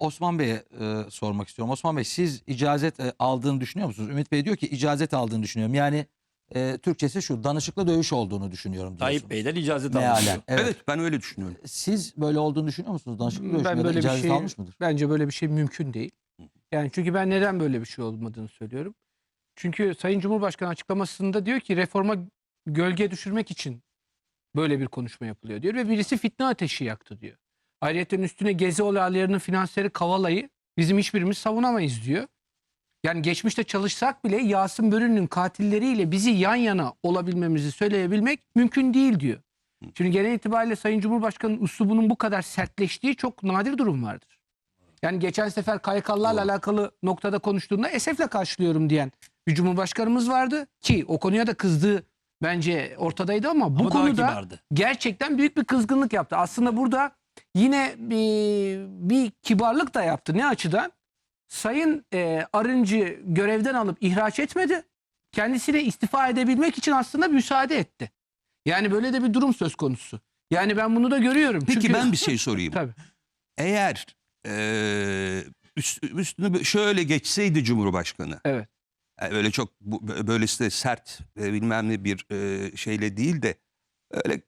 Osman Bey'e e, sormak istiyorum. Osman Bey siz icazet e, aldığını düşünüyor musunuz? Ümit Bey diyor ki icazet aldığını düşünüyorum. Yani e, Türkçesi şu danışıklı dövüş olduğunu düşünüyorum diyorsun. Tayyip Bey'den icazet almış. Mealen. Evet. Evet. ben öyle düşünüyorum. Siz böyle olduğunu düşünüyor musunuz? Danışıklı dövüş Ben böyle bir icazet şey almış mıdır? bence böyle bir şey mümkün değil. Yani çünkü ben neden böyle bir şey olmadığını söylüyorum. Çünkü Sayın Cumhurbaşkanı açıklamasında diyor ki reforma gölge düşürmek için böyle bir konuşma yapılıyor diyor ve birisi fitne ateşi yaktı diyor. Ayrıca üstüne gezi olaylarının finanseri Kavala'yı bizim hiçbirimiz savunamayız diyor. Yani geçmişte çalışsak bile Yasin Börü'nün katilleriyle bizi yan yana olabilmemizi söyleyebilmek mümkün değil diyor. Şimdi genel itibariyle Sayın Cumhurbaşkanı'nın üslubunun bu kadar sertleştiği çok nadir durum vardır. Yani geçen sefer KYK'larla alakalı noktada konuştuğunda esefle karşılıyorum diyen bir cumhurbaşkanımız vardı ki o konuya da kızdığı bence ortadaydı ama bu Ama konuda gerçekten büyük bir kızgınlık yaptı. Aslında burada yine bir, bir kibarlık da yaptı. Ne açıdan? Sayın e, Arıncı görevden alıp ihraç etmedi. Kendisine istifa edebilmek için aslında müsaade etti. Yani böyle de bir durum söz konusu. Yani ben bunu da görüyorum. Peki Çünkü- ben bir şey sorayım. Tabii. Eğer eee üst, üstünü şöyle geçseydi Cumhurbaşkanı. Evet. yani öyle çok böylesi de sert e, bilmem ne bir e, şeyle değil de öyle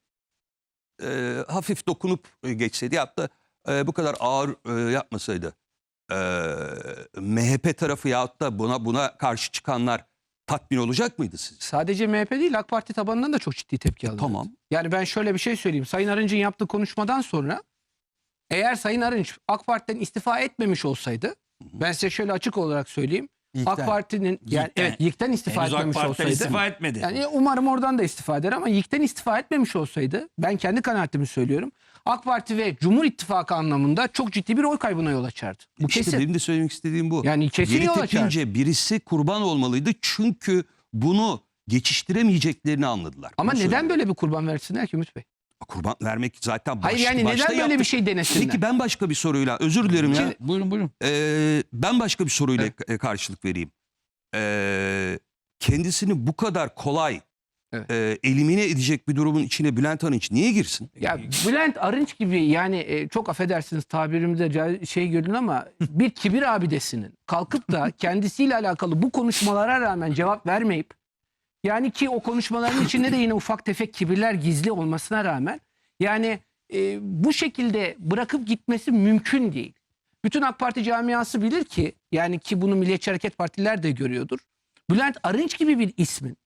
e, hafif dokunup e, geçseydi hatta e, bu kadar ağır e, yapmasaydı e, MHP tarafı yahut da buna buna karşı çıkanlar tatmin olacak mıydı siz? Sadece MHP değil AK Parti tabanından da çok ciddi tepki aldı. Tamam. Yani ben şöyle bir şey söyleyeyim. Sayın Arınç'ın yaptığı konuşmadan sonra eğer Sayın Arınç AK Parti'den istifa etmemiş olsaydı ben size şöyle açık olarak söyleyeyim. İlkten. AK Parti'nin yani evet YİK'ten istifa Henüz AK etmemiş Parti'den olsaydı. istifa etmedi. Yani umarım oradan da istifa eder ama YİK'ten istifa etmemiş olsaydı ben kendi kanaatimi söylüyorum. AK Parti ve Cumhur İttifakı anlamında çok ciddi bir oy kaybına yol açardı. Bu İşte kesin. benim de söylemek istediğim bu. Yani kesin yol açar. tepince birisi kurban olmalıydı çünkü bunu geçiştiremeyeceklerini anladılar. Ama Bunu neden söylüyorum. böyle bir kurban versinler ki Ümit Bey? Kurban vermek zaten baş, Hayır yani başta neden böyle yaptık. bir şey denesinler? Peki ben başka bir soruyla özür dilerim ya. Şimdi- Buyurun buyurun. Ee, ben başka bir soruyla Evet. e, karşılık vereyim. Ee, kendisini bu kadar kolay Evet. e, elimine edecek bir durumun içine Bülent Arınç niye girsin? Ya Bülent Arınç gibi yani e, çok affedersiniz tabirimde ca- şey görün ama bir kibir abidesinin kalkıp da kendisiyle alakalı bu konuşmalara rağmen cevap vermeyip yani ki o konuşmaların içinde de yine ufak tefek kibirler gizli olmasına rağmen yani e, bu şekilde bırakıp gitmesi mümkün değil. Bütün AK Parti camiası bilir ki yani ki bunu Milliyetçi Hareket Partiler de görüyordur. Bülent Arınç gibi bir ismin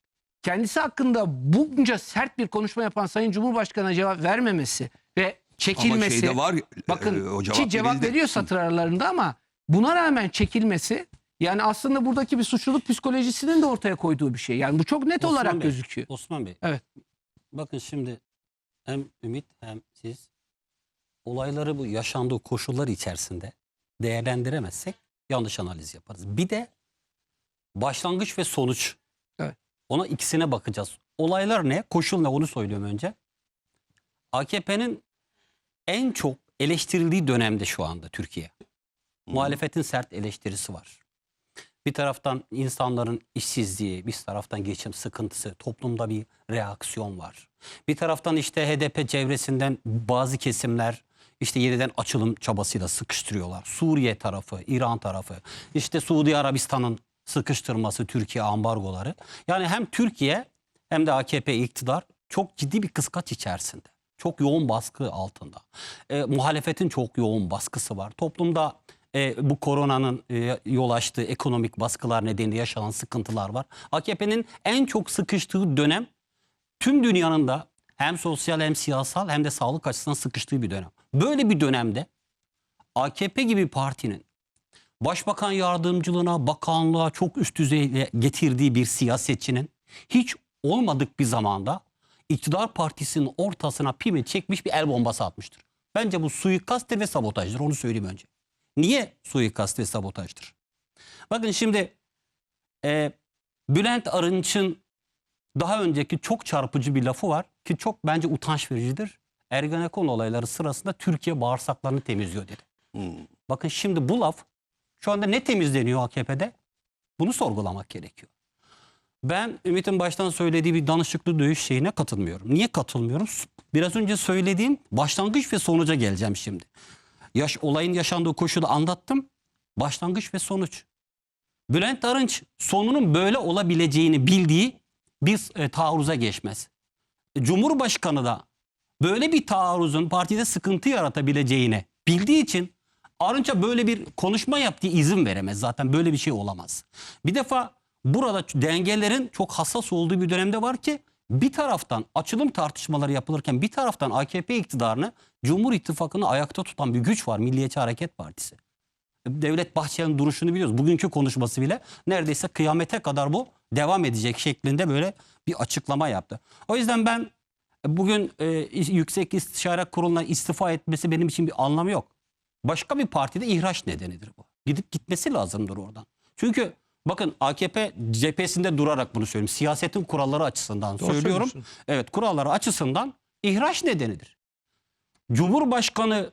kendisi hakkında bunca sert bir konuşma yapan Sayın Cumhurbaşkanı'na cevap vermemesi ve Ama çekilmesi. şeyde var bakın e, o ki cevap verildi. veriyor satır aralarında ama buna rağmen çekilmesi yani aslında buradaki bir suçluluk psikolojisinin de ortaya koyduğu bir şey. Yani bu çok net Osman olarak Bey, gözüküyor. Osman Bey. Evet. Bakın şimdi hem Ümit hem siz olayları bu yaşandığı koşullar içerisinde değerlendiremezsek yanlış analiz yaparız. Bir de başlangıç ve sonuç. Evet. Ona ikisine bakacağız. Olaylar ne? Koşul ne? Onu söylüyorum önce. AKP'nin en çok eleştirildiği dönemde şu anda Türkiye. Muhalefetin sert eleştirisi var. Bir taraftan insanların işsizliği, bir taraftan geçim sıkıntısı, toplumda bir reaksiyon var. Bir taraftan işte HDP çevresinden bazı kesimler işte yeniden açılım çabasıyla sıkıştırıyorlar. Suriye tarafı, İran tarafı, işte Suudi Arabistan'ın sıkıştırması, Türkiye ambargoları. Yani hem Türkiye hem de AKP iktidar çok ciddi bir kıskaç içerisinde. Çok yoğun baskı altında. E, muhalefetin çok yoğun baskısı var. Toplumda e, bu koronanın e, yol açtığı ekonomik baskılar nedeniyle yaşanan sıkıntılar var. AKP'nin en çok sıkıştığı dönem tüm dünyanın da hem sosyal hem siyasal hem de sağlık açısından sıkıştığı bir dönem. Böyle bir dönemde AKP gibi partinin başbakan yardımcılığına, bakanlığa çok üst düzeye getirdiği bir siyasetçinin hiç olmadık bir zamanda iktidar partisinin ortasına pimi çekmiş bir el bombası atmıştır. Bence bu suikasttir ve sabotajdır onu söyleyeyim önce. Niye suikast ve sabotajdır? Bakın şimdi e, Bülent Arınç'ın daha önceki çok çarpıcı bir lafı var ki çok bence utanç vericidir. Ergenekon olayları sırasında Türkiye bağırsaklarını temizliyor dedi. Hmm. Bakın şimdi bu laf şu anda ne temizleniyor AKP'de? Bunu sorgulamak gerekiyor. Ben Ümit'in baştan söylediği bir danışıklı dövüş şeyine katılmıyorum. Niye katılmıyorum? Biraz önce söylediğim başlangıç ve sonuca geleceğim şimdi. Yaş, olayın yaşandığı koşulu anlattım. Başlangıç ve sonuç. Bülent Arınç sonunun böyle olabileceğini bildiği bir e, taarruza geçmez. Cumhurbaşkanı da böyle bir taarruzun partide sıkıntı yaratabileceğini bildiği için Arınç'a böyle bir konuşma yaptığı izin veremez. Zaten böyle bir şey olamaz. Bir defa burada dengelerin çok hassas olduğu bir dönemde var ki bir taraftan açılım tartışmaları yapılırken bir taraftan AKP iktidarını Cumhur İttifakı'nı ayakta tutan bir güç var. Milliyetçi Hareket Partisi. Devlet Bahçeli'nin duruşunu biliyoruz. Bugünkü konuşması bile neredeyse kıyamete kadar bu devam edecek şeklinde böyle bir açıklama yaptı. O yüzden ben bugün e, Yüksek İstişare Kurulu'na istifa etmesi benim için bir anlamı yok. Başka bir partide ihraç nedenidir bu. Gidip gitmesi lazımdır oradan. Çünkü bakın AKP cephesinde durarak bunu söylüyorum. Siyasetin kuralları açısından Doğru söylüyorum. Evet kuralları açısından ihraç nedenidir. Cumhurbaşkanı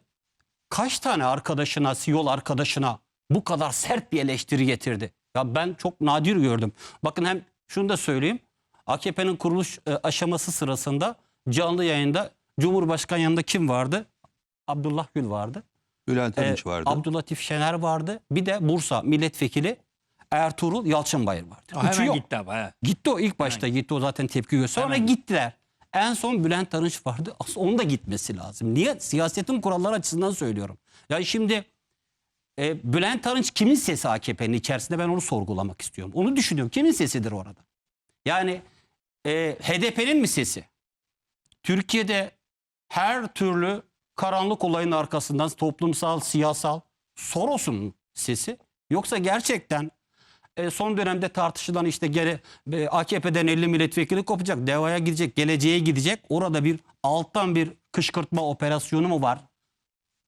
kaç tane arkadaşına, yol arkadaşına bu kadar sert bir eleştiri getirdi? Ya ben çok nadir gördüm. Bakın hem şunu da söyleyeyim. AKP'nin kuruluş e, aşaması sırasında canlı yayında Cumhurbaşkanı yanında kim vardı? Abdullah Gül vardı. Bülent Ee, Arınç vardı. Abdülatif Şener vardı. Bir de Bursa milletvekili Ertuğrul Yalçınbayır vardı. Ha, Üçü hemen yok. gitti ama. he. Gitti o ilk başta gitti o zaten tepki gösterdi. Sonra Hemen gittiler. En son Bülent Arınç vardı. Aslında onun da gitmesi lazım. Niye? Siyasetin kuralları açısından söylüyorum. Ya şimdi e, Bülent Arınç kimin sesi AKP'nin içerisinde ben onu sorgulamak istiyorum. Onu düşünüyorum. Kimin sesidir orada? Yani e, HDP'nin mi sesi? Türkiye'de her türlü karanlık olayın arkasından toplumsal, siyasal Soros'un sesi yoksa gerçekten e, son dönemde tartışılan işte gene e, AKP'den 50 milletvekili kopacak, DEVA'ya gidecek, geleceğe gidecek. Orada bir alttan bir kışkırtma operasyonu mu var?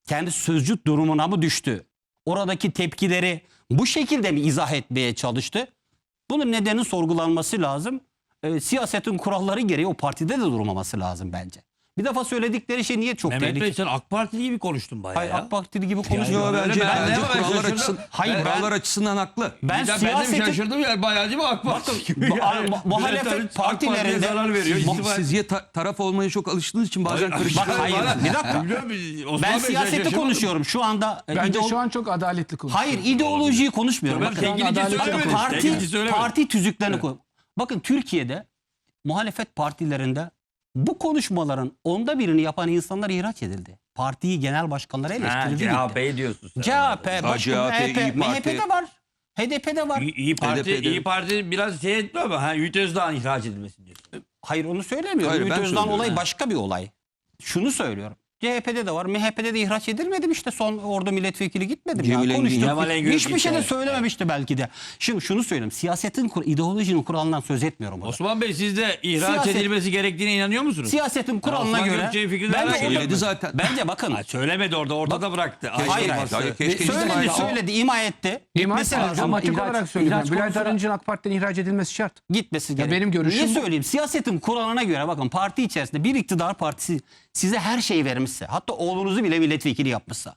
Kendi sözcük durumuna mı düştü? Oradaki tepkileri bu şekilde mi izah etmeye çalıştı? Bunun nedeni sorgulanması lazım. E, siyasetin kuralları gereği o partide de durmaması lazım bence. Bir defa söyledikleri şey niye çok Mehmet Bey tehlikeli? sen AK Partili gibi konuştun bayağı Hayır ya. AK Partili gibi Yo, konuşuyor. öyle bence, ben- bence ben kurallar şaşırdım. açısından, Hayır, ben- kurallar açısından haklı. Ben de siyasetin... Ben de şaşırdım ya bayağı değil mi AK Parti gibi Bu- ya. a- mu- muhalefet Bülent Arınç AK Parti'ye partilerinde- zarar veriyor. Siz, istifa- siz ya ta- taraf olmaya çok alıştığınız için bazen Hayır, karıştırıyorsunuz. Bak hayır bir dakika. Biliyor musun? Osman Ben Bey, sen siyaseti şaşırmadın konuşuyorum. Şu anda e, Bence ideolo- şu an çok adaletli konuşuyor. Hayır ideolojiyi konuşmuyorum. Ben Bakın, sevgili adalet- söylemedim. Bakın, parti söylemedim. parti tüzüklerini koy. Bakın Türkiye'de muhalefet partilerinde bu konuşmaların onda birini yapan insanlar ihraç edildi. Partiyi genel başkanları Ha, eleştirildi. gitti. CHP diyorsun sen. CHP, CHP, Parti. MHP'de var. HDP'de var. İyi, İyi Parti, HDP'de. İyi Parti biraz şey etmiyor ama ha, Ümit Özdağ'ın ihraç edilmesi diyorsun. Hayır onu söylemiyorum. Hayır, Ümit Özdağ'ın olayı Ha. başka bir olay. Şunu söylüyorum. CHP'de de var. MHP'de de ihraç edilmedi mi işte son orada milletvekili gitmedi mi? Cemil ya? Engin. Konuştuk. Cemal Engin Hiçbir şey de gitti. söylememişti belki de. Şimdi şunu söyleyeyim. Siyasetin, kur- ideolojinin kuralından söz etmiyorum burada. Osman Bey siz de ihraç Siyaset- edilmesi gerektiğine inanıyor musunuz? Siyasetin kuralına Osman göre fikrini bence, merak orada- ediyorum. Söyledi zaten. bence bakın Ha, söylemedi orada ortada bıraktı. hayır hayır. Hayır, keşke söyledi ihraç- söyledi ima etti. İma Gitmesi lazım. Ama açık İhraç- olarak söylüyorum. ihraç Bülent konusuna- Arınç'ın AK Parti'den ihraç edilmesi şart. gitmesi gerek. benim görüşüm Niye bu. söyleyeyim? Siyasetin kuralına göre bakın parti içerisinde bir iktidar partisi size her şeyi vermişse hatta oğlunuzu bile milletvekili yapmışsa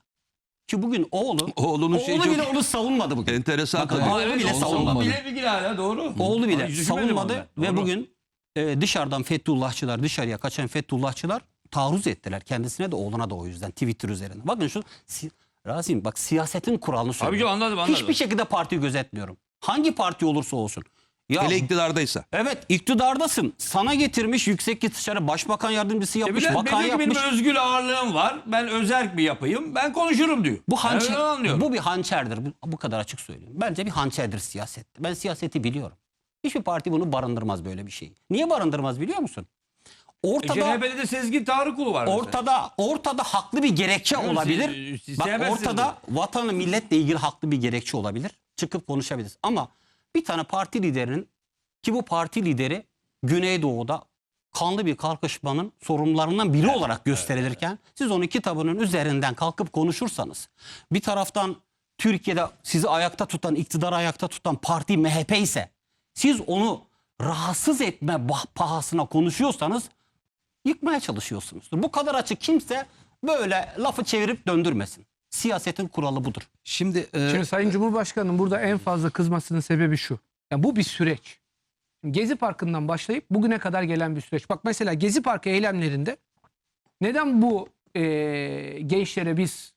ki bugün oğlu Oğlunun oğlu şey çok- bile onu savunmadı bugün. Enteresan Bakın, tabii. oğlu bile savunmadı. Bile bir hala doğru. Oğlu bile düşünmedim savunmadı ve Doğru. bugün e, dışarıdan Fethullahçılar dışarıya kaçan Fethullahçılar taarruz ettiler kendisine de oğluna da o yüzden Twitter üzerinden. Bakın şu si- Rasim bak siyasetin kuralını söylüyorum. Tabii ki anladım, anladım. Hiçbir şekilde partiyi gözetmiyorum. Hangi parti olursa olsun. Ya Hele iktidardaysa. Evet iktidardasın. Sana getirmiş yüksek istişare başbakan yardımcısı E yapmış, de bakan benim, yapmış. benim özgür ağırlığım var. Ben özerk bir yapayım. Ben konuşurum diyor. Bu Ben hançer, anlıyorum. bu bir hançerdir. Bu, bu kadar açık söyleyeyim. Bence bir hançerdir siyaset. Ben siyaseti biliyorum. Hiçbir parti bunu barındırmaz böyle bir şeyi. Niye barındırmaz biliyor musun? E, Ortada CHP'de de Sezgin Tarıkulu var. mesela. ortada ortada haklı bir gerekçe Biliyorum, olabilir. siz- siz Bak ortada vatanı milletle ilgili haklı bir gerekçe olabilir. Çıkıp konuşabiliriz. Ama bir tane parti liderinin ki bu parti lideri Güneydoğu'da kanlı bir kalkışmanın sorumlularından biri olarak gösterilirken siz onun kitabının üzerinden kalkıp konuşursanız bir taraftan Türkiye'de sizi ayakta tutan, iktidarı ayakta tutan parti MHP ise siz onu rahatsız etme pahasına konuşuyorsanız yıkmaya çalışıyorsunuzdur. Bu kadar açık kimse böyle lafı çevirip döndürmesin. Siyasetin kuralı budur. Şimdi, e, Şimdi Sayın Cumhurbaşkanı'nın burada en fazla kızmasının sebebi şu. Yani bu bir süreç. Gezi Parkı'ndan başlayıp bugüne kadar gelen bir süreç. Bak mesela Gezi Parkı eylemlerinde neden bu e, gençlere biz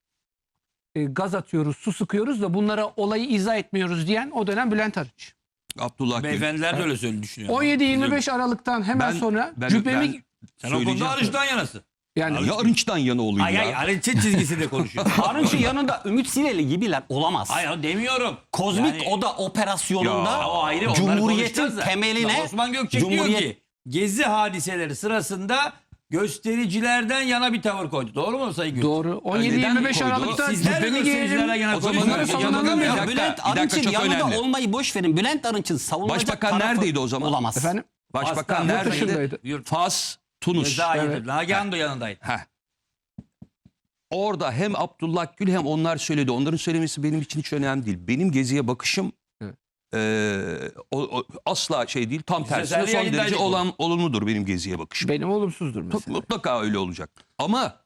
e, gaz atıyoruz, su sıkıyoruz da bunlara olayı izah etmiyoruz diyen o dönem Bülent Arınç. Abdullah Gül. Beyefendiler de öyle düşünüyor. 17-25 Aralık'tan hemen Ben- sonra ben- Sen cübbemi o konuda Söyleyeceğim. Arınç'tan yanasın. Yani Ya Arınç'tan yana olayım Ay ya. ay Arınç'ın çizgisinde konuşuyor. Arınç'ın yanında Ümit Sileli gibiler olamaz. Hayır demiyorum. Kozmik Yani- Oda operasyonunda Ya, o ayrı. onları Cumhuriyetin konuşacağız da. temeline Osman Gökçek Cumhuriyet- diyor ki Gezi hadiseleri sırasında göstericilerden yana bir tavır koydu. Doğru mu Sayın Gül? doğru. neden 17-25 koydu? Aralık'ta Sizler de cübbemi göstericilere giyerim. yana O koydunuz. bunları o savunalım ya. Bülent bir dakika, Arınç'ın çok yanında önemli. olmayı boş verin. Bülent Arınç'ın savunulacak Başbakan tarafı neredeydi o zaman? Olamaz. Efendim? Başbakan Aslan, yurt neredeydi? dışındaydı. Fas, Tunus. Cezayir'de. Evet. Nagihan da yanındaydı. Heh. Orada hem Abdullah Gül hem onlar söyledi. Onların söylemesi benim için hiç önemli değil. Benim geziye bakışım Evet. eee, o, o- asla şey değil. Tam tersine son derece olan olumludur benim geziye bakışım. Benim olumsuzdur mesela. mutlaka öyle olacak. Ama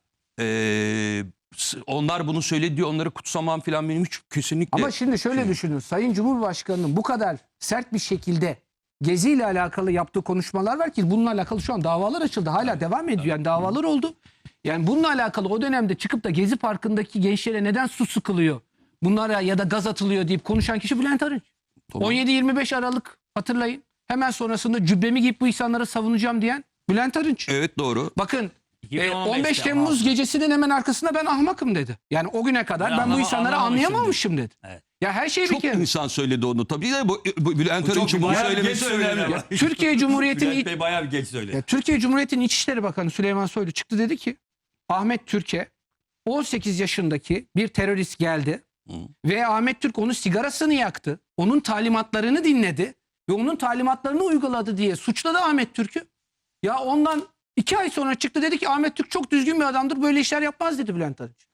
s- onlar bunu söyledi onları kutsamam falan benim hiç kesinlikle. Ama şimdi şöyle düşünün. Sayın Cumhurbaşkanı'nın bu kadar sert bir şekilde Gezi ile alakalı yaptığı konuşmalar var ki bununla alakalı şu an davalar açıldı. Hala devam ediyor. Yani davalar oldu. Yani bununla alakalı o dönemde çıkıp da Gezi Parkı'ndaki gençlere neden su sıkılıyor? Bunlara ya da gaz atılıyor deyip konuşan kişi Bülent Arınç. Tamam. 17-25 Aralık hatırlayın. Hemen sonrasında cübbemi giyip bu insanları savunacağım diyen Bülent Arınç. Evet doğru. Bakın e, 2015'te 15 ama Temmuz gecesinin hemen arkasında ben ahmakım dedi. Yani o güne kadar Ben ben, bu insanları anlamamışım anlayamamışım dedi. Evet. Ya her şey bir Çok kere. insan söyledi onu. Tabii de bu, bu Bülent Çok Arınç'ın bunu bayağı söylemesi geç önemli. ama. Türkiye Cumhuriyeti'nin Bülent iç- Bey bayağı bir geç söyledi. ya Türkiye Cumhuriyeti'nin İçişleri Bakanı Süleyman Soylu çıktı dedi ki Ahmet Türk'e 18 yaşındaki bir terörist geldi Hı. ve Ahmet Türk onun sigarasını yaktı. Onun talimatlarını dinledi ve onun talimatlarını uyguladı diye suçladı Ahmet Türk'ü. Ya ondan iki ay sonra çıktı dedi ki Ahmet Türk çok düzgün bir adamdır böyle işler yapmaz dedi Bülent Arınç.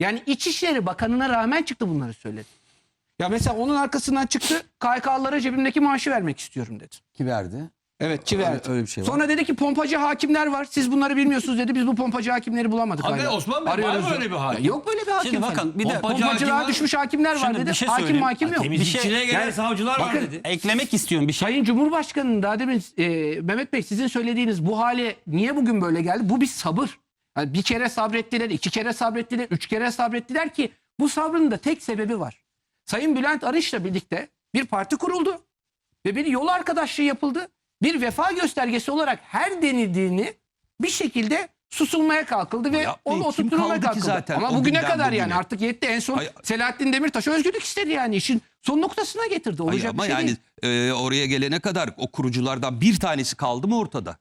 Yani İçişleri Bakanı'na rağmen çıktı bunları söyledi. Ya mesela onun arkasından çıktı KHK'lara cebimdeki maaşı vermek istiyorum dedi. Ki verdi. Evet ki verdi. öyle bir şey var. Sonra dedi ki pompacı hakimler var. Siz bunları bilmiyorsunuz dedi. Biz bu pompacı hakimleri bulamadık. Hakikaten hala. Osman Bey, var mı Arıyoruz öyle bir hakim? Yok böyle bir hakim. Şimdi bakın bir de Pompacı Pompacılığa hakim var. düşmüş hakimler var Şimdi dedi. bir şey hakim söyleyeyim. hakim yok. Temizlikçiliğe gelen yani- savcılar var bakın, dedi. eklemek istiyorum bir şey. Sayın Cumhurbaşkanı'nın daha demin e, Mehmet Bey sizin söylediğiniz bu hale niye bugün böyle geldi? Bu bir sabır. Yani bir kere sabrettiler, iki kere sabrettiler, üç kere sabrettiler ki bu sabrın da tek sebebi var. Sayın Bülent Arınç'la birlikte bir parti kuruldu ve bir yol arkadaşlığı yapıldı. Bir vefa göstergesi olarak her denildiğini bir şekilde susulmaya kalkıldı ve yapmayın, onu ki kalkıldı. zaten Ama bugüne kadar yani bugüne? artık yetti. En son Ay- Selahattin Demirtaş özgürlük istedi yani işin son noktasına getirdi. Hayır, Olacak ama bir şey yani değil. e, oraya gelene kadar o kuruculardan bir tanesi kaldı mı ortada?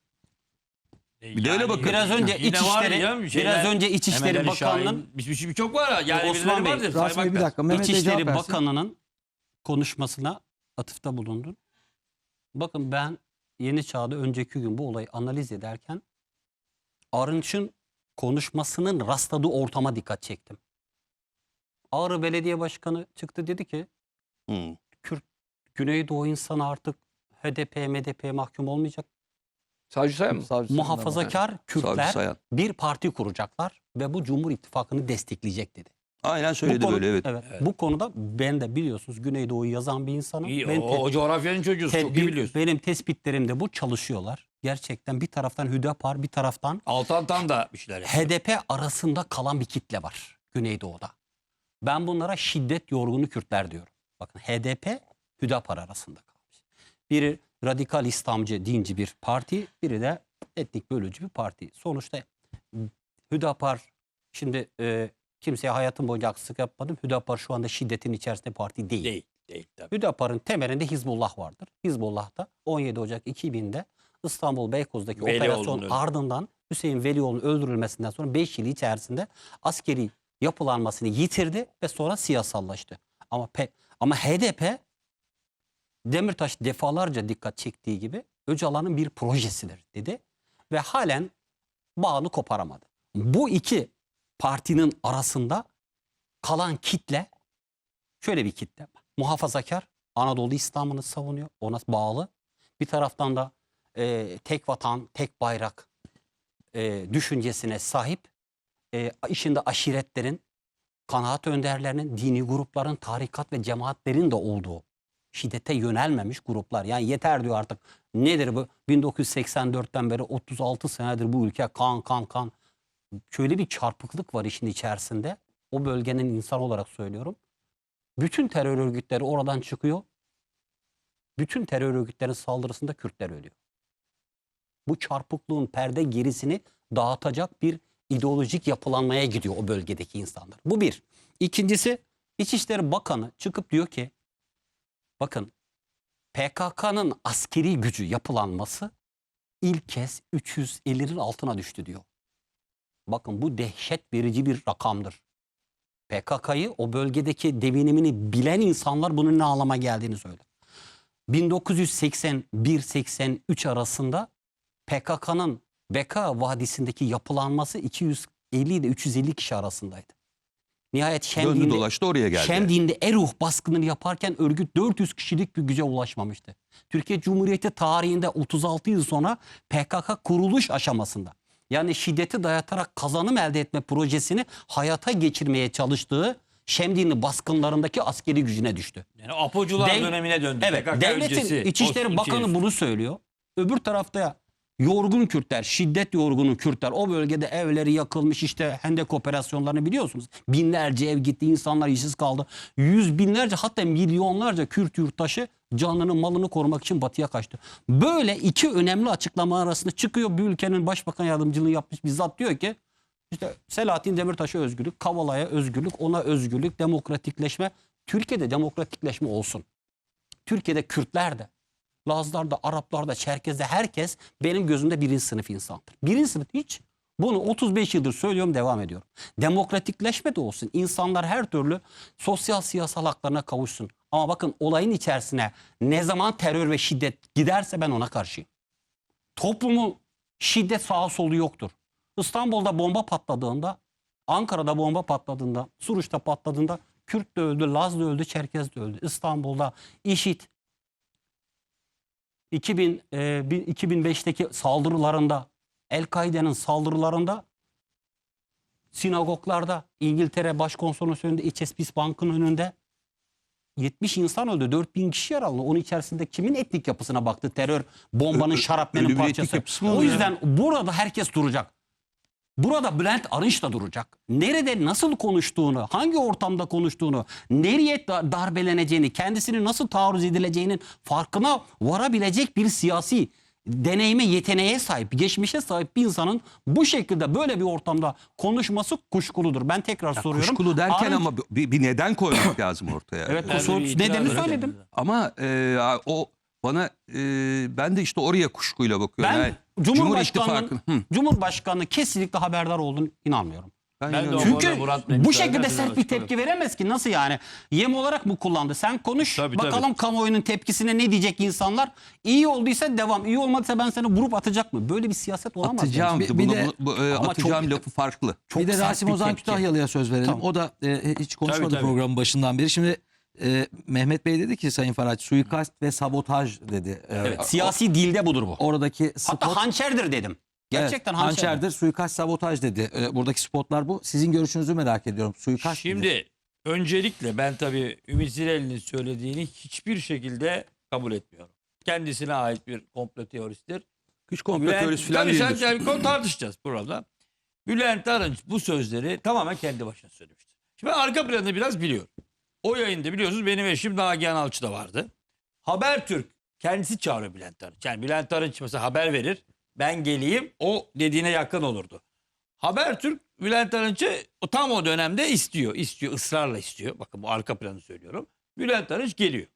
Bir de öyle bakın. Biraz önce şeyler. biraz önce İçişleri Bakanlığı'nın- bir, bir, bir çok var. Yani Osman Bey, vardır, Rasim Bey bir dakika. Mehmet Bey İçişleri versin. Bakanı'nın konuşmasına atıfta bulundun. Bakın ben Yeni Çağ'da önceki gün bu olayı analiz ederken Arınç'ın konuşmasının rastladığı ortama dikkat çektim. Ağrı Belediye Başkanı çıktı dedi ki Hı. Güneydoğu insanı artık HDP, MDP mahkum olmayacak. Savcı Sayan mı? Savcı Muhafazakar Savcı Kürtler Sayan. bir parti kuracaklar ve bu Cumhur İttifakı'nı destekleyecek dedi. Aynen söyledi konu- böyle evet. Bu konuda ben de biliyorsunuz Güneydoğu'yu yazan bir insanım. İyi, Ben o, o coğrafyanın çocuğusu çok iyi tedbir- biliyorsun. benim tespitlerim de bu çalışıyorlar. Gerçekten bir taraftan Hüdapar bir taraftan Altan Tan da bir şeyler yapıyor. HDP arasında kalan bir kitle var Güneydoğu'da. Ben bunlara şiddet yorgunu Kürtler diyorum. Bakın HDP Hüdapar arasında kalmış. Biri radikal İslamcı, dinci bir parti, biri de etnik bölücü bir parti. Sonuçta Hüdapar şimdi e, kimseye hayatım boyunca haksızlık yapmadım. Hüdapar şu anda şiddetin içerisinde parti değil. Değil. Değil tabii. Hüdapar'ın temelinde Hizbullah vardır. Hizbullah da 17 Ocak 2000'de İstanbul Beykoz'daki Velioğlu'nun operasyon öldü. ardından Hüseyin Velioğlu'nun öldürülmesinden sonra 5 yıl içerisinde askeri yapılanmasını yitirdi ve sonra siyasallaştı. Ama pe- ama HDP Demirtaş defalarca dikkat çektiği gibi Öcalan'ın bir projesidir dedi ve halen bağını koparamadı. Bu iki partinin arasında kalan kitle şöyle bir kitle. Muhafazakar Anadolu İslam'ını savunuyor. Ona bağlı. Bir taraftan da e, tek vatan, tek bayrak e, düşüncesine sahip. E, işinde aşiretlerin, kanaat önderlerinin, dini grupların, tarikat ve cemaatlerin de olduğu şiddete yönelmemiş gruplar. Yani yeter diyor artık. Nedir bu? 1984'ten beri 36 senedir bu ülke kan kan kan. Şöyle bir çarpıklık var işin içerisinde. o bölgenin insan olarak söylüyorum. Bütün terör örgütleri oradan çıkıyor. Bütün terör örgütlerinin saldırısında Kürtler ölüyor. Bu çarpıklığın perde gerisini dağıtacak bir ideolojik yapılanmaya gidiyor o bölgedeki insanlar. Bu bir. İkincisi İçişleri Bakanı çıkıp diyor ki bakın PKK'nın askeri gücü yapılanması ilk kez 350'nin altına düştü diyor. Bakın bu dehşet verici bir rakamdır. PKK'yı o bölgedeki devinimini bilen insanlar bunun ne anlama geldiğini söyler. 1981-83 arasında PKK'nın Beka Vadisi'ndeki yapılanması 250 ile 350 kişi arasındaydı. Nihayet Döndü Şemdin'de, dolaştı oraya geldi. Şemdin'de Eruh baskınını yaparken örgüt 400 kişilik bir güce ulaşmamıştı. Türkiye Cumhuriyeti tarihinde 36 yıl sonra PKK kuruluş aşamasında yani şiddeti dayatarak kazanım elde etme projesini hayata geçirmeye çalıştığı Şemdinli baskınlarındaki askeri gücüne düştü. Yani Apocular Dev- dönemine döndü. Evet, PKK devletin öncesi, İçişleri Bakanı bunu söylüyor. Öbür tarafta ya yorgun Kürtler, şiddet yorgunu Kürtler o bölgede evleri yakılmış işte hendek operasyonlarını biliyorsunuz. Binlerce ev gitti, insanlar işsiz kaldı. Yüz binlerce hatta milyonlarca Kürt yurttaşı canını malını korumak için batıya kaçtı. Böyle iki önemli açıklama arasında çıkıyor bir ülkenin başbakan yardımcılığı yapmış bizzat diyor ki işte Selahattin Demirtaş'a özgürlük, Kavala'ya özgürlük, ona özgürlük, demokratikleşme. Türkiye'de demokratikleşme olsun. Türkiye'de Kürtler de, Lazlar da, Araplar da, Çerkez de herkes benim gözümde birinci sınıf insandır. Birinci sınıf hiç. Bunu 35 yıldır söylüyorum devam ediyorum. Demokratikleşme de olsun. İnsanlar her türlü sosyal siyasal haklarına kavuşsun. Ama bakın olayın içerisine ne zaman terör ve şiddet giderse ben ona karşıyım. Toplumun şiddet sağa solu yoktur. İstanbul'da bomba patladığında, Ankara'da bomba patladığında, Suruç'ta patladığında Kürt de öldü, Laz da öldü, Çerkez de öldü. İstanbul'da IŞİD 2000, e, bin- 2005'teki saldırılarında, El-Kaide'nin saldırılarında sinagoglarda, İngiltere Başkonsolosluğu'nun önünde, HSBC Bank'ın önünde 70 insan öldü. 4000 kişi yaralandı. Onun içerisinde kimin etnik yapısına baktı? Terör, bombanın, şarapnenin parçası. O yüzden burada herkes duracak. Burada Bülent Arınç da duracak. Nerede nasıl konuştuğunu, hangi ortamda konuştuğunu, nereye da- darbeleneceğini, kendisini nasıl taarruz edileceğinin farkına varabilecek bir siyasi deneyime, yeteneğe sahip, geçmişe sahip bir insanın bu şekilde böyle bir ortamda konuşması kuşkuludur. Ben tekrar soruyorum. Kuşkulu derken Arınç- ama bir, bir neden koymak lazım ortaya. Evet, o sor- bir itiraz nedenini edelim. söyledim. Ama e, o bana e, ben de işte oraya kuşkuyla bakıyorum. Ben Yani Cumhur Cumhurbaşkanı'nın İttifakı- Hı, Cumhurbaşkanı kesinlikle haberdar olduğunu inanmıyorum. ben Ben de inanıyorum. Çünkü Murat Bey bu şekilde sert bir tepki veremez ki. Nasıl yani? Yem olarak mı kullandı? Sen konuş. Tabii, bakalım tabii. kamuoyunun tepkisine ne diyecek insanlar? İyi olduysa devam. iyi olmadıysa ben seni vurup atacak mı? Böyle bir siyaset olamaz. Atacağım, Bir- bir bunu, de- bu- bu, e, Ama atacağım çok- lafı farklı. Çok bir de sert Rasim bir Ozan tepki. Kütahyalı'ya söz verelim. Tamam. O da e, hiç konuşmadı Tabii, tabii. programın başından beri. Şimdi e, Mehmet Bey dedi ki Sayın Faraç suikast ve sabotaj dedi. E, Evet, o- siyasi dilde budur bu. oradaki spot Hatta hançerdir dedim. Gerçekten evet, hançerdir. hançerdir, suikast, sabotaj dedi. E, buradaki spotlar bu. Sizin görüşünüzü merak ediyorum. Suikast dedi. Şimdi öncelikle ben tabii Ümit Zileli'nin söylediğini hiçbir şekilde kabul etmiyorum. Kendisine ait bir komplo teorisidir. Hiç komplo Bülent- teorisi falan Tabii sen- değildir. konu tartışacağız burada. Bülent Arınç bu sözleri tamamen kendi başına söylemiştir. Şimdi ben arka planını biraz biliyorum. O yayında biliyorsunuz benim eşim Nagihan Alçı da vardı. Habertürk kendisi çağırıyor Bülent Arınç. Yani Bülent Arınç mesela haber verir. Ben geleyim o dediğine yakın olurdu. Habertürk Bülent Arınç'ı tam o dönemde istiyor. istiyor ısrarla istiyor. Bakın bu arka planı söylüyorum. Bülent Arınç geliyor.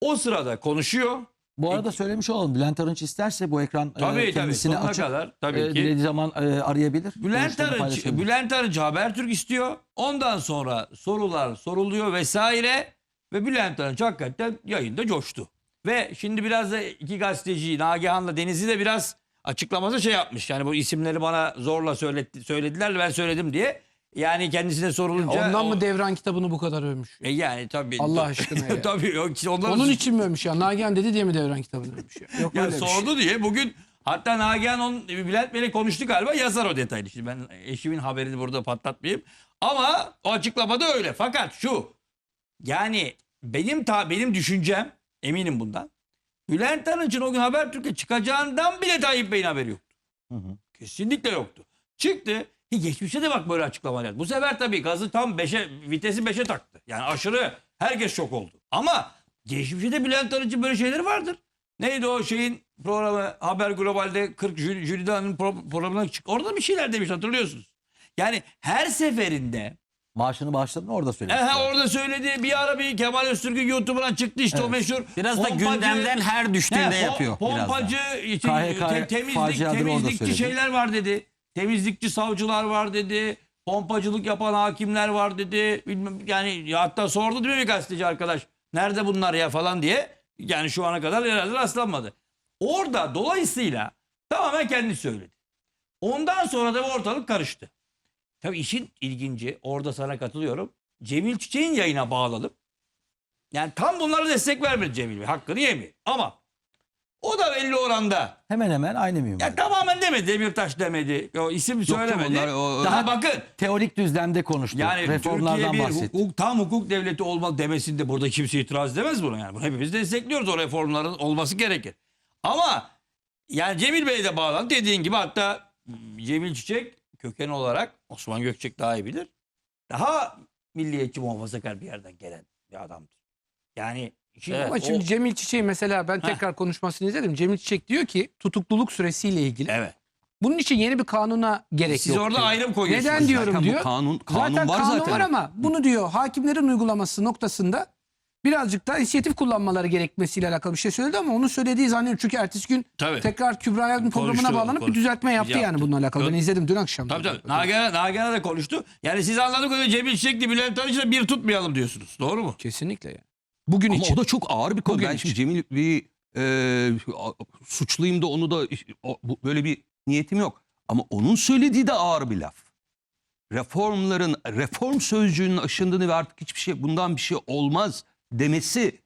O sırada konuşuyor. Bu arada söylemiş olalım. Bülent Arınç isterse bu ekran e, Tabii tabii kendisine sonuna açık. kadar tabii e, ki. zaman e, arayabilir. Bülent Arınç. Bülent Arınç Habertürk istiyor. Ondan sonra sorular soruluyor vesaire. Ve Bülent Arınç hakikaten yayında coştu. Ve şimdi biraz da iki gazeteci Nagihan'la Deniz'i de biraz açıklaması şey yapmış. Yani bu isimleri bana zorla söyletti, söylediler ben söyledim diye. Yani kendisine sorulunca... Ondan o- mı Devran kitabını bu kadar övmüş? E yani tabii. Allah aşkına ya. tabii. Yok, işte ondan Onun için mi övmüş ya? Nagihan dedi diye mi Devran kitabını övmüş ya? Yok Ya öyle bir şey. sordu diye bugün hatta Nagihan onun Bülent Bey'le konuştu galiba yazar o detayını. Şimdi ben eşimin haberini burada patlatmayayım. Ama o açıklamada öyle. Fakat şu yani benim ta benim düşüncem eminim bundan. Bülent Arınç'ın o gün Habertürk'e çıkacağından bile Tayyip Bey'in haberi yoktu. Kesinlikle yoktu. Çıktı. Ki geçmişte de bak böyle açıklamalar yaptı. Bu sefer tabii gazı tam 5'e vitesi 5'e taktı. Yani aşırı herkes şok oldu. Ama geçmişte de Bülent Arıcı böyle şeyler vardır. Neydi o şeyin programı Haber Global'de 40 Jül- Jülidan'ın pro- programına çık. Orada bir şeyler demiş hatırlıyorsunuz. Yani her seferinde Maaşını bağışladın orada e, söylemiş. ha, orada söyledi bir ara bir Kemal Öztürk'ün YouTube'dan çıktı işte o meşhur. Biraz da pompacı- gündemden her düştüğünde He, po- yapıyor. biraz da. Pompacı, işte, KHK te- temizlik, temizlikçi söyledi. şeyler var dedi. Temizlikçi savcılar var dedi. Pompacılık yapan hakimler var dedi. Bilmem, yani ya hatta sordu değil mi bir gazeteci arkadaş? Nerede bunlar ya falan diye. Yani şu ana kadar herhalde rastlanmadı. Orada dolayısıyla tamamen kendi söyledi. Ondan sonra da ortalık karıştı. Tabii işin ilginci orada sana katılıyorum. Cemil Çiçek'in yayına bağladım. Yani tam bunlara destek vermedi Cemil Bey. Hakkını yemiyor. Ama o da belli oranda. Hemen hemen aynı mıyım? Ya tamamen demedi. Demirtaş demedi. O isim söylemedi. onlar o- Daha bakın. Teorik düzlemde konuştu. Yani Türkiye Reformlardan bir bahsetti. hukuk, tam hukuk devleti olmalı demesinde burada kimse itiraz edemez buna. Yani bunu hepimiz destekliyoruz o reformların olması gerekir. Ama yani Cemil Bey de bağlandı dediğin gibi hatta Cemil Çiçek köken olarak Osman Gökçek daha iyi bilir. Daha milliyetçi muhafazakar bir yerden gelen bir adamdır. Yani şimdi Evet. Ama o- şimdi Cemil Çiçek'i mesela ben Heh. tekrar konuşmasını izledim. Cemil Çiçek diyor ki tutukluluk süresiyle ilgili. evet. Bunun için yeni bir kanuna gerek Siz yok. orada diyor. ayrım koyuyorsunuz. Neden diyorum Zaten bu diyor. kanun- kanun zaten var kanun zaten. var ama bunu diyor hakimlerin uygulaması noktasında birazcık daha inisiyatif kullanmaları gerekmesiyle alakalı bir şey söyledi ama onu söylediği zannediyorum. Çünkü ertesi gün Tabii. tekrar Kübra Yargın programına Konuştu, bağlanıp bir konuştu. düzeltme yaptı, Yaptı. yani bununla alakalı. Ben Yok. izledim dün akşam. Tabii tabii. Nagihan'a, Nagihan'a da konuştu. Yani siz anladığım kadarıyla Cemil Çiçek'le Bülent Arıcı'yla bir tutmayalım diyorsunuz. Doğru mu? Kesinlikle yani. Bugün Ama için. o da çok ağır bir konu. Bugün ben için. şimdi Cemil bir e, suçluyum da onu da o- bu- böyle bir niyetim yok. Ama onun söylediği de ağır bir laf. Reformların reform sözcüğünün aşındığını ve artık hiçbir şey bundan bir şey olmaz demesi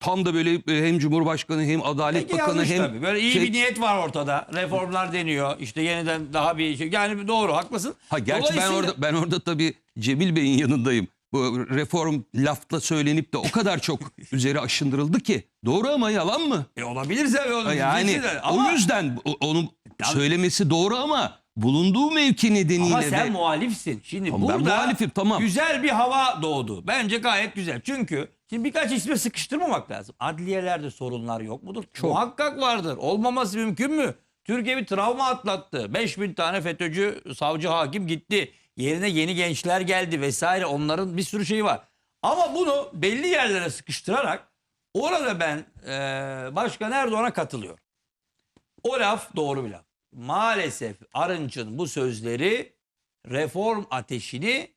tam da böyle e, hem Cumhurbaşkanı hem Adalet Peki Bakanı hem tabii. Böyle iyi şey- bir niyet var ortada. Reformlar deniyor. İşte yeniden daha bir şey. Yani doğru haklısın. Ha gerçi ben Dolayısıyla- orada ben orada tabii Cemil Bey'in yanındayım. Bu reform lafla söylenip de o kadar çok üzeri aşındırıldı ki. Doğru ama yalan mı? E olabilirse ve onu Yani ama, o yüzden onun söylemesi doğru ama bulunduğu mevki nedeniyle ama sen de muhalifsin. Şimdi Tamam, ben burada muhalifim, tamam. güzel bir hava doğdu. Bence gayet güzel. Çünkü şimdi birkaç isme sıkıştırmamak lazım. Adliyelerde sorunlar yok mudur? Muhakkak vardır. Olmaması mümkün mü? Türkiye bir travma atlattı. 5000 tane FETÖ'cü savcı hakim gitti. Yerine yeni gençler geldi vesaire. Onların bir sürü şeyi var. Ama bunu belli yerlere sıkıştırarak orada ben eee Başkan Erdoğan'a katılıyorum. O laf doğru bir laf. Maalesef Arınç'ın bu sözleri reform ateşini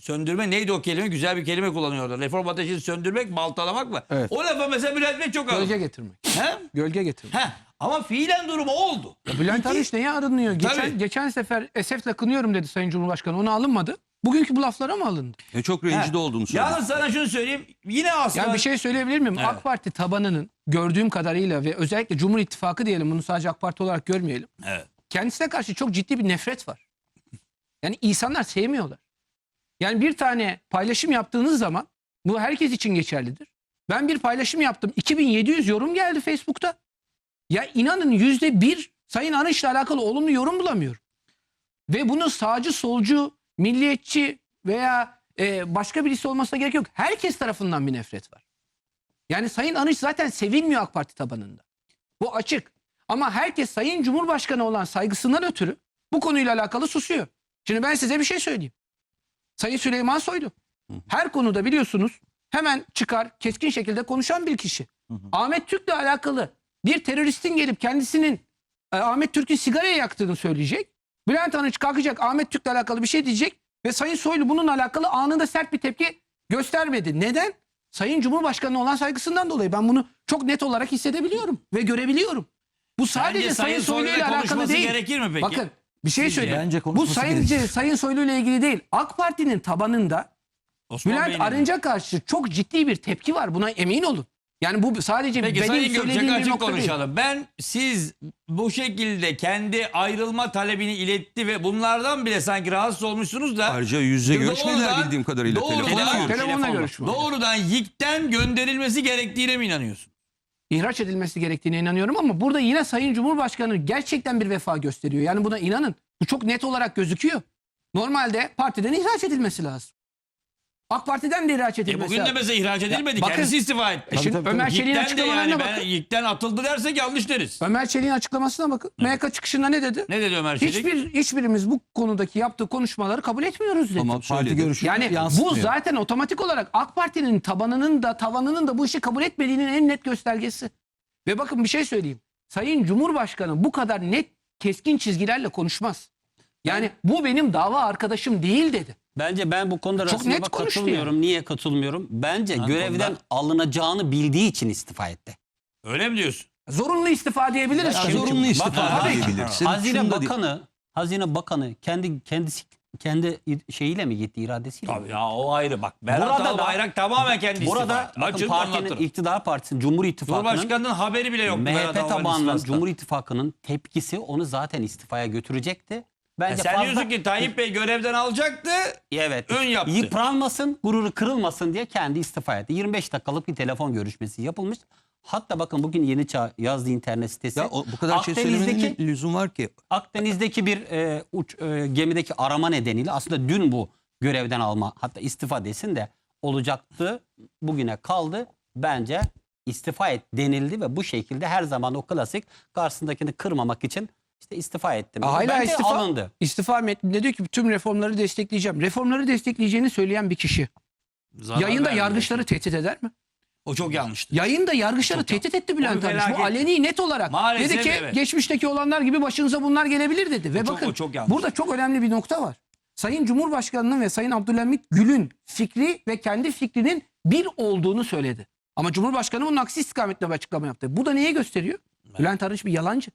söndürme neydi o kelime? Güzel bir kelime kullanıyorlar. Reform ateşini söndürmek, baltalamak mı? Evet. O lafa mesela Bülent Bey çok ağır. Gölge getirmek. He? Gölge getirmek. He. Ama fiilen durumu oldu. Bülent İki- Arınç neye arınıyor? Geçen, Tabii. geçen sefer esefle kınıyorum dedi Sayın Cumhurbaşkanı. Ona alınmadı. Bugünkü bu laflara mı alındı? ne çok rencide olduğunu söyledi. Yalnız sana şunu söyleyeyim. Yine aslında... Yani bir şey söyleyebilir miyim? Evet. AK Parti tabanının gördüğüm kadarıyla ve özellikle Cumhur İttifakı diyelim bunu sadece AK Parti olarak görmeyelim. Evet. Kendisine karşı çok ciddi bir nefret var. Yani insanlar sevmiyorlar. Yani bir tane paylaşım yaptığınız zaman bu herkes için geçerlidir. Ben bir paylaşım yaptım. 2700 yorum geldi Facebook'ta. Ya inanın yüzde bir Sayın Arınç'la alakalı olumlu yorum bulamıyorum. Ve bunu sağcı, solcu, milliyetçi veya e, başka birisi olmasına gerek yok. Herkes tarafından bir nefret var. Yani Sayın Arınç zaten sevilmiyor AK Parti tabanında. Bu açık. Ama herkes Sayın Cumhurbaşkanı olan saygısından ötürü bu konuyla alakalı susuyor. Şimdi ben size bir şey söyleyeyim. Sayın Süleyman Soylu her konuda biliyorsunuz hemen çıkar keskin şekilde konuşan bir kişi. Ahmet Türk'le alakalı bir teröristin gelip kendisinin e, Ahmet Türk'ün sigaraya yaktığını söyleyecek. Bülent Arınç kalkacak Ahmet Türk'le alakalı bir şey diyecek ve Sayın Soylu bununla alakalı anında sert bir tepki göstermedi. Neden? Sayın Cumhurbaşkanı'na olan saygısından dolayı ben bunu çok net olarak hissedebiliyorum ve görebiliyorum. Bu sadece Bence Sayın Soylu ile alakalı değil. gerekir mi peki? Bakın bir şey söyleyeyim. Bence Bu konuşması. Sayın Soylu ile ilgili değil. AK Parti'nin tabanında Osman Bülent Bey'in- Arınç'a karşı çok ciddi bir tepki var. Buna emin olun. Yani bu sadece Peki benim Sayın Gökçek söylediğim bir açık nokta değil. konuşalım. Ben siz bu şekilde kendi ayrılma talebini iletti ve bunlardan bile sanki rahatsız olmuşsunuz da Ayrıca yüz yüze görüşmediler Doğrudan- bildiğim kadarıyla. doğrudan- telefonla Telefonla görüştüler. Telefonla görüşme. doğrudan yikten gönderilmesi gerektiğine mi inanıyorsun? İhraç edilmesi gerektiğine inanıyorum ama burada yine Sayın Cumhurbaşkanı gerçekten bir vefa gösteriyor. Yani buna inanın. Bu çok net olarak gözüküyor. Normalde partiden ihraç edilmesi lazım. AK Parti'den de ihraç E edilmesi bugün de mesela ihraç edilmedi. bakın- Kendisi istifa etti. E şimdi tabii, Ömer tabii. Çelik'in açıklamalarına yani bakın. ben yikten atıldı dersek yanlış deriz. Ömer Çelik'in açıklamasına bakın. MYK çıkışında ne dedi? Ne dedi Ömer Çelik? Hiçbir hiçbirimiz bu konudaki yaptığı konuşmaları kabul etmiyoruz dedi. Ama Parti görüşünü Yani bu yansıtmıyor. zaten otomatik olarak AK Parti'nin tabanının da tavanının da bu işi kabul etmediğinin en net göstergesi. Ve bakın bir şey söyleyeyim. Sayın Cumhurbaşkanı bu kadar net keskin çizgilerle konuşmaz. Yani bu benim dava arkadaşım değil dedi. Bence ben bu konuda Çok net konuştu katılmıyorum. Niye katılmıyorum? Bence Ha, görevden ondan- alınacağını bildiği için istifa etti. Öyle mi diyorsun? Zorunlu istifa diyebiliriz. Ya şimdi. zorunlu istifa Bakın, diyebilirsin. Hazine Şunu da değil. Bakanı, Hazine Bakanı kendi kendisi kendi şeyiyle mi gitti iradesiyle mi? Tabii ya o ayrı bak. Berat Burada da- Albayrak tamamen kendi Burada bakın Açın partinin anlatırım. iktidar partisinin Cumhur İttifakı'nın Cumhurbaşkanının haberi bile yok. MHP tabanlı Cumhur İttifakı'nın tepkisi onu zaten istifaya götürecekti. Bence sen fazla diyorsun ki Tayyip Bey görevden alacaktı. evet ön yaptı. yıpranmasın, gururu kırılmasın diye kendi istifa etti. 25 dakikalık bir telefon görüşmesi yapılmış. Hatta bakın bugün Yeni Çağ yazdığı internet sitesi. Ya o, bu kadar şey söylemenin lüzum var ki. Akdeniz'deki bir e, uç, e, gemideki arama nedeniyle aslında dün bu görevden alma hatta istifa desin de olacaktı. Bugüne kaldı. Bence istifa et denildi ve bu şekilde her zaman o klasik karşısındakini kırmamak için işte istifa ettim. Hala Bence istifa, alındı. istifa metninde diyor ki tüm reformları destekleyeceğim. Reformları destekleyeceğini söyleyen bir kişi. Zarar Yayında vermiyor. yargıçları tehdit eder mi? O çok yanlıştı. Yayında yargıçları Çok tehdit etti Bülent O bir Arınç. Bu felaket. aleni net olarak. Maalesef dedi ki evet. geçmişteki olanlar gibi başınıza bunlar gelebilir dedi. Ve O çok- bakın o çok yanlış. burada çok önemli bir nokta var. Sayın Cumhurbaşkanı'nın ve Sayın Abdülhamit Gül'ün fikri ve kendi fikrinin bir olduğunu söyledi. Ama Cumhurbaşkanı bunun aksi istikametle bir açıklama yaptı. Bu da neye gösteriyor? Bülent Arınç bir yalancı.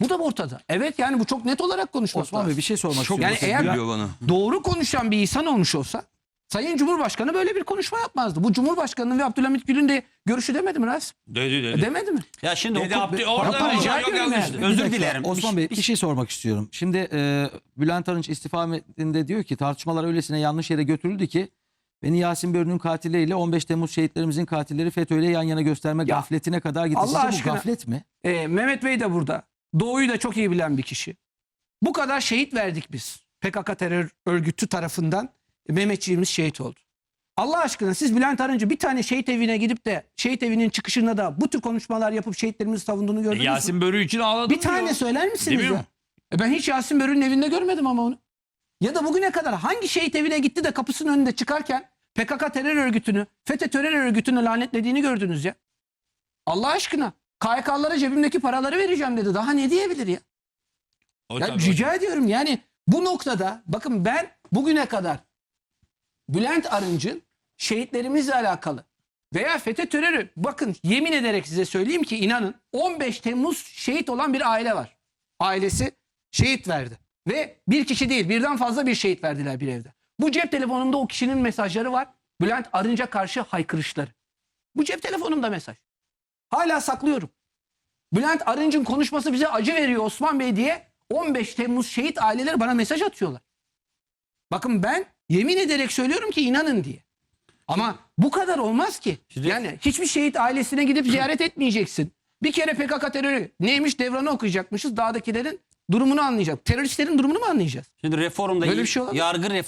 Bu da ortada. Evet yani bu çok net olarak konuşması Osman lazım. Bey bir şey sormak Çok istiyorum. Yani eğer- geliyor bana. Doğru konuşan bir insan olmuş olsa Sayın Cumhurbaşkanı böyle bir konuşma yapmazdı. Bu Cumhurbaşkanı'nın ve Abdülhamit Gül'ün de görüşü demedi mi Rasim? Dedi dedi. Demedi mi? Ya şimdi Dedi hukuk- Abdü- orada Hatta rica ediyorum yani. Özür dakika, dilerim. Osman Bey bir şey sormak istiyorum. Şimdi e, Bülent Arınç istifa metninde diyor ki tartışmalar öylesine yanlış yere götürüldü ki beni Yasin Börü'nün katilleriyle 15 Temmuz şehitlerimizin katilleri FETÖ'yle yan yana gösterme Ya, gafletine kadar gitti. Allah Sizce bu aşkına. gaflet mi? Ee, Mehmet Bey de burada. Doğu'yu da çok iyi bilen bir kişi. Bu kadar şehit verdik biz. PKK terör örgütü tarafından Mehmetçiğimiz şehit oldu. Allah aşkına siz Bülent Arınç'ı bir tane şehit evine gidip de şehit evinin çıkışında da bu tür konuşmalar yapıp şehitlerimizi savunduğunu gördünüz mü? Yasin Börü için ağladım Bir tane söyler misiniz ya? E ben hiç Yasin Börü'nün evinde görmedim ama onu. Ya da bugüne kadar hangi şehit evine gitti de kapısının önünde çıkarken PKK terör örgütünü, FETÖ terör örgütünü lanetlediğini gördünüz ya. Allah aşkına KYK'lara cebimdeki paraları vereceğim dedi. Daha ne diyebilir ya? O Ya rica ediyorum yani bu noktada bakın ben bugüne kadar Bülent Arınç'ın şehitlerimizle alakalı veya FETÖ terörü bakın yemin ederek size söyleyeyim ki inanın 15 Temmuz şehit olan bir aile var. Ailesi şehit verdi. Ve bir kişi değil birden fazla bir şehit verdiler bir evde. Bu cep telefonumda o kişinin mesajları var. Bülent Arınç'a karşı haykırışları. Bu cep telefonumda mesaj. Hala saklıyorum. Bülent Arınç'ın konuşması bize acı veriyor Osman Bey diye 15 Temmuz şehit aileleri bana mesaj atıyorlar. Bakın ben yemin ederek söylüyorum ki inanın diye. Ama bu kadar olmaz ki. Şimdi- Yani hiçbir şehit ailesine gidip ziyaret etmeyeceksin. Bir kere PKK terörü neymiş devranı okuyacakmışız. Dağdakilerin durumunu anlayacak. Teröristlerin durumunu mu anlayacağız? Şimdi reformda Böyle bir şey olabilir. yargı